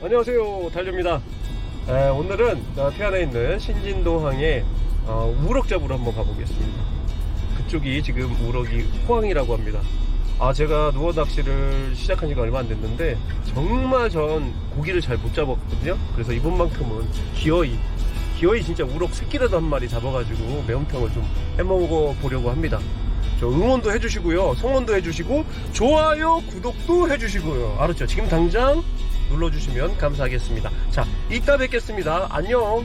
안녕하세요 달려입니다. 에, 오늘은 어, 태안에 있는 신진도항에 어, 우럭 잡으러 한번 가보겠습니다. 그쪽이 지금 우럭이 호항이라고 합니다. 아 제가 누워 낚시를 시작한 지가 얼마 안 됐는데 정말 전 고기를 잘 못 잡았거든요. 그래서 이번만큼은 기어이 기어이 진짜 우럭 새끼라도 한 마리 잡아가지고 매운탕을 좀 해먹어 보려고 합니다. 저 응원도 해주시고요. 성원도 해주시고 좋아요 구독도 해주시고요. 알았죠? 지금 당장 눌러주시면 감사하겠습니다. 자 이따 뵙겠습니다. 안녕.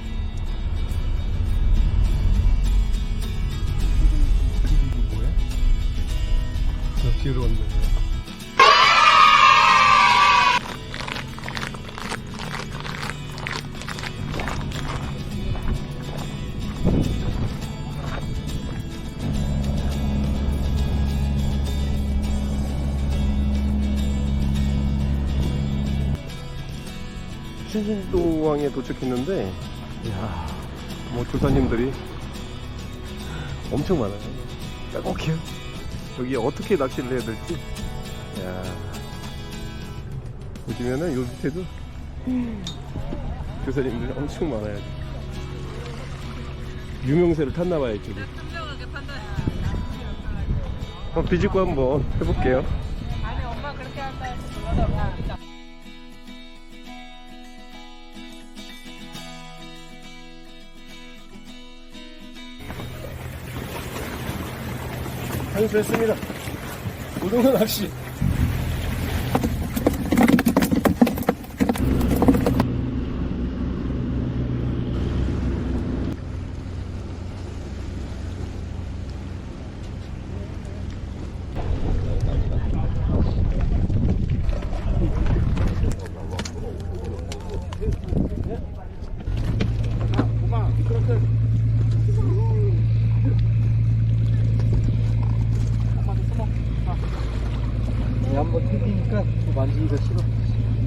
뒤로 왔네 신진도항에 도착했는데 이야 뭐 조사님들이 엄청 많아요. 빼곡해요. 여기 어떻게 낚시를 해야 될지. 이야. 보시면은 요 밑에도 조사님들이 엄청 많아요. 유명세를 탔나봐요 이쪽이 한번 비집고 한번 해볼게요. 아니 엄마 그렇게 한다 해서 한수했습니다. 고등어 낚시. 한번 튀기니까 만지기가 싫어.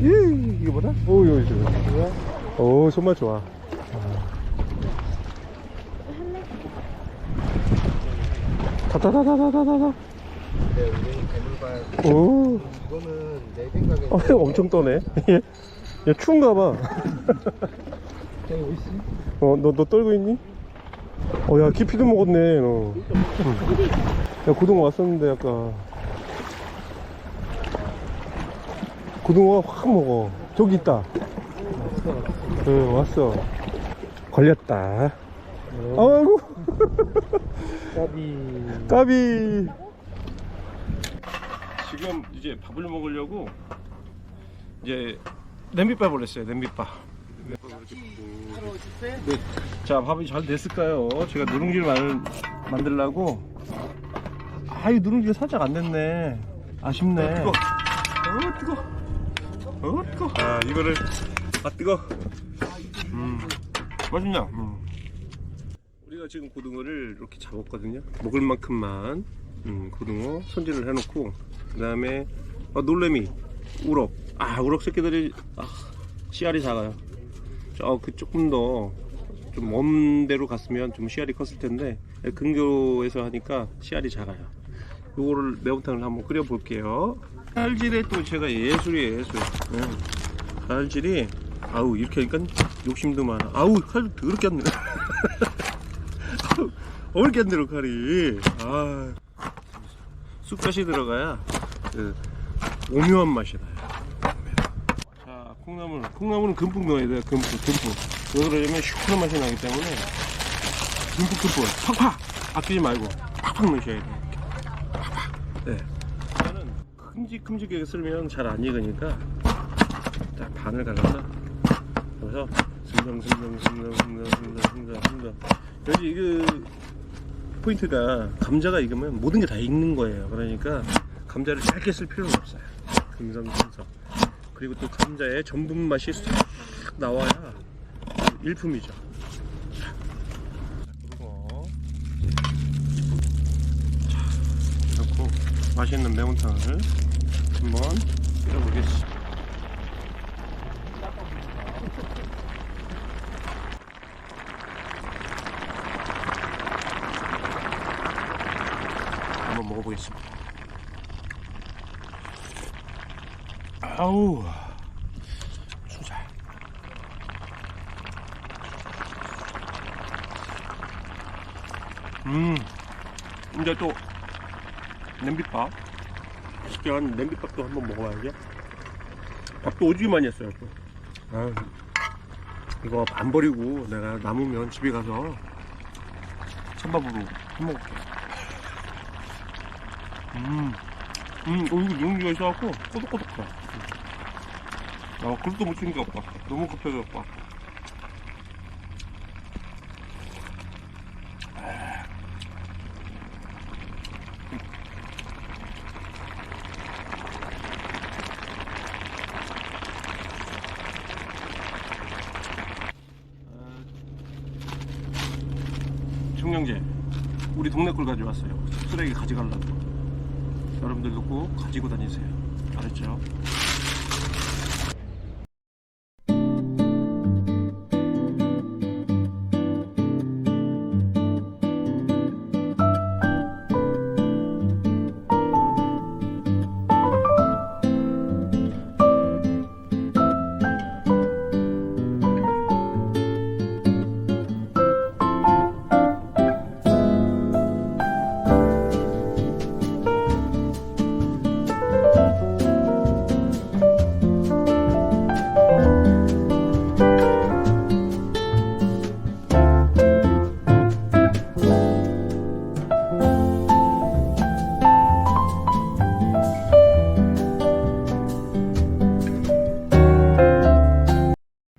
예, 이게 뭐다? 오, 여기, 저기. 오, 손맛 좋아. 다다다다다다다. 네, 우리 개물발. 오, 이거는 네빙 가게. 어, 형 엄청 떠네. 얘, 얘 추운가 봐. 있어? 어, 너, 너 떨고 있니? 어, 야, 깊이도 먹었네, 너. 응. 야, 고등어 왔었는데, 아까. 고등어 확 먹어. 저기 있다. 응, 왔어. 걸렸다. 아이고, 까비. 까비. 지금 이제 밥을 먹으려고, 이제, 냄비밥을 했어요, 냄비밥. 네. 자, 밥이 잘 됐을까요? 제가 누룽지를 만, 만들려고. 아, 이 누룽지가 살짝 안 됐네. 아쉽네. 뜨거. 어, 뜨거. 어, 뜨거. 아, 이거를, 아, 뜨거. 음, 맛있냐? 음. 우리가 지금 고등어를 이렇게 잡았거든요. 먹을 만큼만, 음, 고등어 손질을 해놓고, 그 다음에, 어, 놀래미, 우럭. 아, 우럭 새끼들이, 아, 씨알이 작아요. 저, 그 조금 더, 좀 먼 데로 갔으면 좀 씨알이 컸을 텐데, 근교에서 하니까 씨알이 작아요. 요거를 매운탕을 한번 끓여 볼게요. 칼질에 또 제가 예술이에요, 예술. 응. 칼질이, 아우, 이렇게 하니까 욕심도 많아. 아우, 칼 더럽게 안 들어. 어렵게 안 들어, 칼이. 아. 쑥갓이 들어가야, 그, 오묘한 맛이 나요. 자, 콩나물. 콩나물은 듬뿍 넣어야 돼요, 듬뿍, 듬뿍. 왜 그러냐면 시원한 맛이 나기 때문에 듬뿍 듬뿍 팍팍 아끼지 말고 팍팍 넣으셔야 돼요. 이렇게. 팍팍. 네. 이거는 큼직큼직하게 썰면 잘 안 익으니까 자, 반을 갈라서 승정 승정 여기 그 포인트가 감자가 익으면 모든 게 다 익는 거예요. 그러니까 감자를 짧게 쓸 필요는 없어요. 금성금성. 그리고 또 감자의 전분 맛이 싹 나와야 일품이죠. 자, 그리고 자, 이렇고 맛있는 매운탕을 한번 끌어보겠습니다. 한번 먹어보겠습니다. 아우 수자. 음 이제 또 냄비밥. 시간 냄비밥도 한번 먹어봐야죠. 밥도 오지게 많이 했어요. 또. 아유, 이거 안 버리고 내가 남으면 집에 가서 찬밥으로 해먹을게. 음, 음, 어, 이거 누룽지가 있어갖고 꼬독꼬독해. 아, 그릇도 못게 없다. 너무 급해졌다. 청량제 우리 동네 걸 가져왔어요. 쓰레기 가져가려고. 여러분들도 꼭 가지고 다니세요. 알았죠?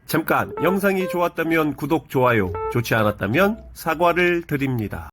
잠깐 영상이 좋았다면 구독, 좋아요, 좋지 않았다면 사과를 드립니다.